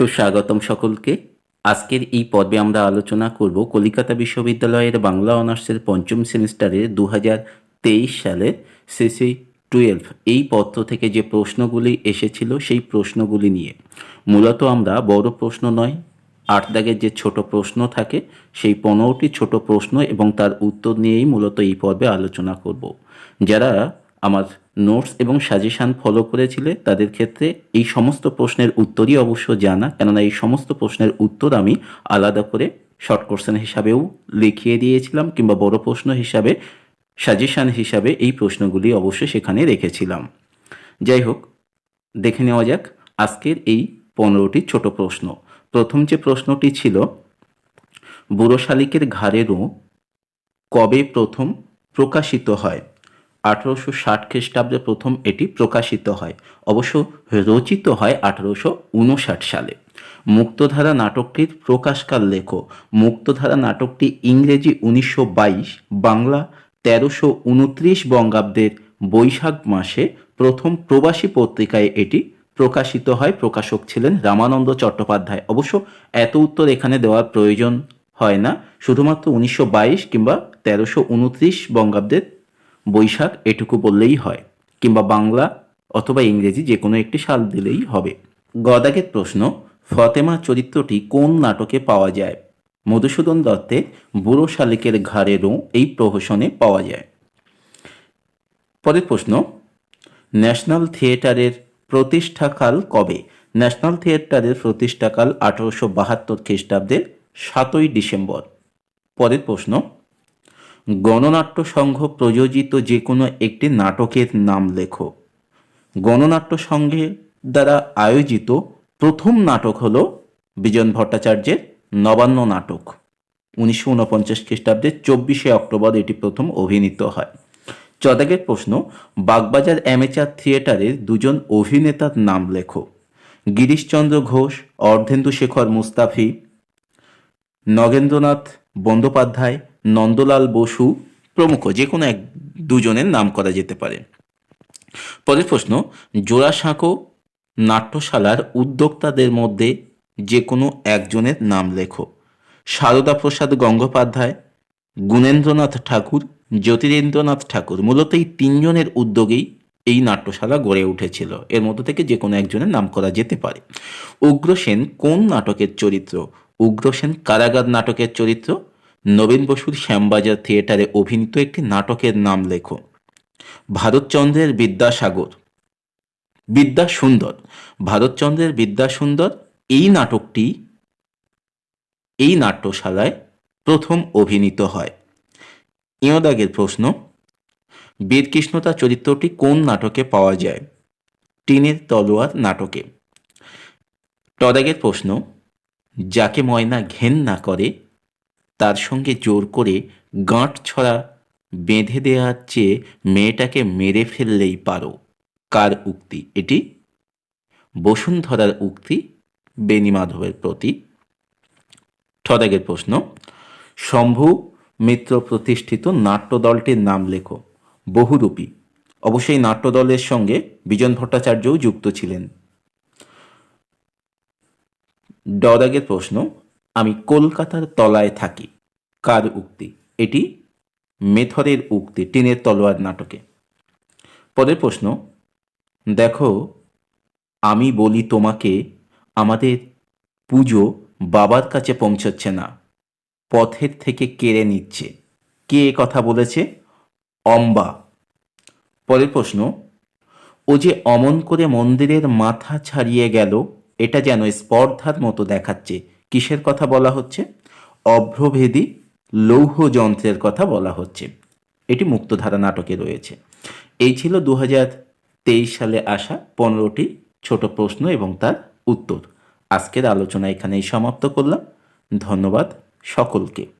সুস্বাগতম সকলকে। আজকের এই পর্বে আমরা আলোচনা করব কলিকাতা বিশ্ববিদ্যালয়ের বাংলা অনার্সের পঞ্চম সেমিস্টারে দু তেইশ সালের সিসি টুয়েলভ। এই পত্র থেকে যে প্রশ্নগুলি এসেছিল সেই প্রশ্নগুলি নিয়ে। মূলত আমরা বড় প্রশ্ন নয়, আট দাগের যে ছোট প্রশ্ন থাকে সেই পনেরোটি ছোট প্রশ্ন এবং তার উত্তর নিয়েই মূলত এই পর্বে আলোচনা করব। যারা আমার নোটস এবং সাজেশান ফলো করেছিলে, তাদের ক্ষেত্রে এই সমস্ত প্রশ্নের উত্তরই অবশ্য জানা, কেননা এই সমস্ত প্রশ্নের উত্তর আমি আলাদা করে শর্ট কোশ্চেন হিসাবেও লিখিয়ে দিয়েছিলাম কিংবা বড় প্রশ্ন হিসাবে সাজেশান হিসাবে এই প্রশ্নগুলি অবশ্যই সেখানে রেখেছিলাম। যাই হোক, দেখে নেওয়া যাক আজকের এই পনেরোটি ছোট প্রশ্ন। প্রথম যে প্রশ্নটি ছিল, বুড়ো শালিকের ঘাড়েরও কবে প্রথম প্রকাশিত হয়? আঠারোশো ষাট খ্রিস্টাব্দে প্রথম এটি প্রকাশিত হয়। অবশ্য রচিত হয় আঠারোশো উনষাট সালে। মুক্তধারা নাটকটির প্রকাশকাল লেখো। মুক্তধারা নাটকটি ইংরেজি উনিশশো বাইশ, বাংলা তেরোশো উনত্রিশ বঙ্গাব্দের বৈশাখ মাসে প্রথম প্রবাসী পত্রিকায় এটি প্রকাশিত হয়। প্রকাশক ছিলেন রামানন্দ চট্টোপাধ্যায়। অবশ্য এত উত্তর এখানে দেওয়ার প্রয়োজন হয় না। শুধুমাত্র উনিশশো বাইশ কিংবা তেরোশো উনত্রিশ বঙ্গাব্দের বৈশাখ এটুকু বললেই হয়, কিংবা বাংলা অথবা ইংরেজি যে কোনো একটি সাল দিলেই হবে। গদাগের প্রশ্ন, ফতেমা চরিত্রটি কোন নাটকে পাওয়া যায়? মধুসূদন দত্তের বুড়ো শালিকের ঘাড়েরও এই প্রহসনে পাওয়া যায়। পরের প্রশ্ন, ন্যাশনাল থিয়েটারের প্রতিষ্ঠাকাল কবে? ন্যাশনাল থিয়েটারের প্রতিষ্ঠাকাল আঠারোশো বাহাত্তর খ্রিস্টাব্দের সাতই ডিসেম্বর। পরের প্রশ্ন গণনাট্য সংঘ প্রযোজিত যে কোনো একটি নাটকের নাম লেখো। গণনাট্য সংঘের দ্বারা আয়োজিত প্রথম নাটক হল বিজন ভট্টাচার্যের নবান্ন নাটক। উনিশশো উনপঞ্চাশ খ্রিস্টাব্দের চব্বিশে অক্টোবর এটি প্রথম অভিনীত হয়। চদাগের প্রশ্ন, বাগবাজার অ্যামেচার থিয়েটারের দুজন অভিনেতার নাম লেখো। গিরিশচন্দ্র ঘোষ, অর্ধেন্দু শেখর মুস্তাফি, নগেন্দ্রনাথ বন্দ্যোপাধ্যায় নন্দলাল বসু প্রমুখ, যে কোনো এক দুজনের নাম করা যেতে পারে। পরের প্রশ্ন, জোড়াসাঁকো নাট্যশালার উদ্যোক্তাদের মধ্যে যে কোনো একজনের নাম লেখো। সারদা প্রসাদ গঙ্গোপাধ্যায়, গুণেন্দ্রনাথ ঠাকুর, জ্যোতিরেন্দ্রনাথ ঠাকুর, মূলত এই তিনজনের উদ্যোগেই এই নাট্যশালা গড়ে উঠেছিল। এর মধ্য থেকে যে কোনো একজনের নাম করা যেতে পারে। উগ্রসেন কোন নাটকের চরিত্র? উগ্রসেন কারাগার নাটকের চরিত্র? নবীন বসুর শ্যামবাজার থিয়েটারে অভিনীত একটি নাটকের নাম লেখো। ভারতচন্দ্রের বিদ্যাসাগর। বিদ্যা সুন্দর ভারতচন্দ্রের বিদ্যা সুন্দর এই নাটকটি, এই নাট্যশালায় প্রথম অভিনীত হয়। ইয়দাগের প্রশ্ন বীরকৃষ্ণতা চরিত্রটি কোন নাটকে পাওয়া যায়? টিনের তলোয়ার নাটকে। টদাগের প্রশ্ন, যাকে ময়না ঘেন না করে তার সঙ্গে জোর করে গাঁট ছড়া বেঁধে দেওয়ার চেয়ে মেয়েটাকে মেরে ফেললেই পারো। কার উক্তি এটি? বসুন্ধরার উক্তি বেনিমাধবের প্রতি। ঠদাগের প্রশ্ন, শম্ভু মিত্র প্রতিষ্ঠিত নাট্যদলটির নাম লেখো। বহুরূপী। অবশ্যই নাট্যদলের সঙ্গে বিজন ভট্টাচার্যও যুক্ত ছিলেন। ডদাগের প্রশ্ন আমি কলকাতার তলায় থাকি। কার উক্তি? এটি মেথরের উক্তি, টিনের তলোয়ার নাটকে। পরের প্রশ্ন, দেখো, আমি বলি তোমাকে আমাদের পুজো বাবার কাছে পৌঁছচ্ছে না, পথের থেকে কেড়ে নিচ্ছে। কে কথা বলেছে? অম্বা। পরের প্রশ্ন, ও যে অমন করে মন্দিরের মাথা ছাড়িয়ে গেল, এটা যেন স্পর্ধার মতো দেখাচ্ছে। কিসের কথা বলা হচ্ছে? অভ্রভেদী লৌহ যন্ত্রের কথা বলা হচ্ছে। এটি মুক্তধারা নাটকে রয়েছে। এই ছিল দু সালে আসা পনেরোটি ছোট প্রশ্ন এবং তার উত্তর। আজকের আলোচনা এখানেই সমাপ্ত করলাম। ধন্যবাদ সকলকে।